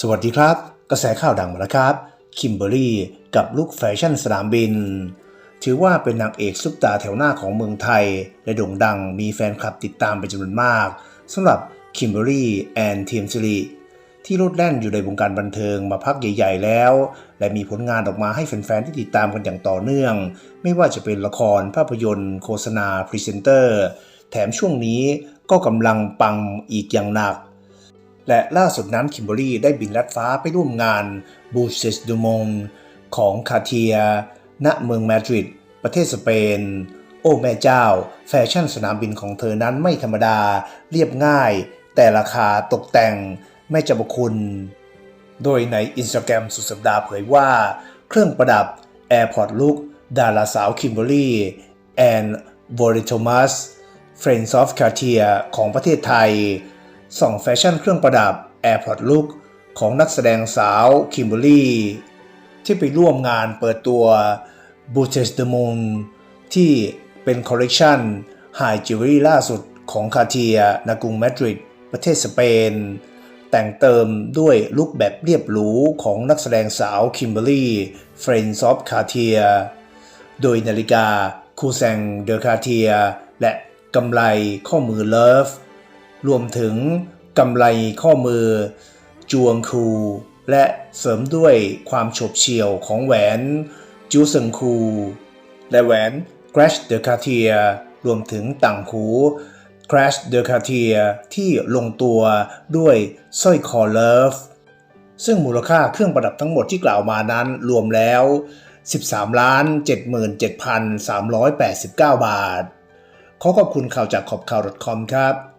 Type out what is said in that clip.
สวัสดีครับ กระแสข่าวดังมาแล้วครับ คิมเบอรี่กับลูกแฟชั่นสนามบิน ถือว่าเป็นนางเอกซุปตาแถวหน้าของเมืองไทย และโด่งดังมีแฟนคลับติดตามเป็นจำนวนมากสำหรับคิมเบอรี่แอนเทียมซิริที่โลดแล่นอยู่ในวงการบันเทิงมาพักใหญ่ ๆ แล้ว และมีผลงานออกมาให้แฟนๆที่ติดตามกันอย่างต่อเนื่อง ไม่ว่าจะเป็นละครภาพยนตร์ โฆษณาพรีเซนเตอร์ แถมช่วงนี้ก็กำลังปังอีกอย่างหนัก และล่าสุดนั้นคิมเบอรี่ได้บินลัดฟ้าไปร่วมงานบูเชสดูมงของคาเทีย ณ เมืองมาดริด ประเทศสเปน โอ้แม่เจ้า แฟชั่นสนามบินของเธอนั้นไม่ธรรมดา เรียบง่าย แต่ราคาตกแต่งไม่จะบคุณ โดยในอินสตาแกรมสุดสัปดาห์เผยว่า เครื่องประดับ AirPod Look ดาราสาวคิมเบอรี่แอนวอริโทมัส Friends of Cartier ของประเทศไทย ส่องแฟชั่นเครื่องประดับ AirPod Look ของนักแสดงสาวคิมเบอรี่ที่ไปร่วมงานเปิดตัว b o u t e s de Moon ที่เป็นคอลเลกชัน High Jewelry ล่าสุดของคาเทียในกรุงมาดริดประเทศสเปน แต่งเติมด้วยลุคแบบเรียบหรูของนักแสดงสาวคิมเบอรี่ Friends of Cartier โดยนาฬิกาคูแซงเดอคาเทียและกำไลข้อมือเลิฟ รวมถึงกำไลข้อมือ จวงคู และเสริมด้วยความฉบเฉี่ยวของแหวนจูเซิงคู และแหวน Crash de Cartier รวมถึงต่างหู Crash de Cartier ที่ลงตัวด้วยสร้อยคอเลิฟซึ่งมูลค่าเครื่องประดับทั้งหมดที่กล่าวมานั้นรวมแล้ว 13 ล้าน 77,389 บาท ขอขอบคุณข่าวจากขอบข่าว .com ครับ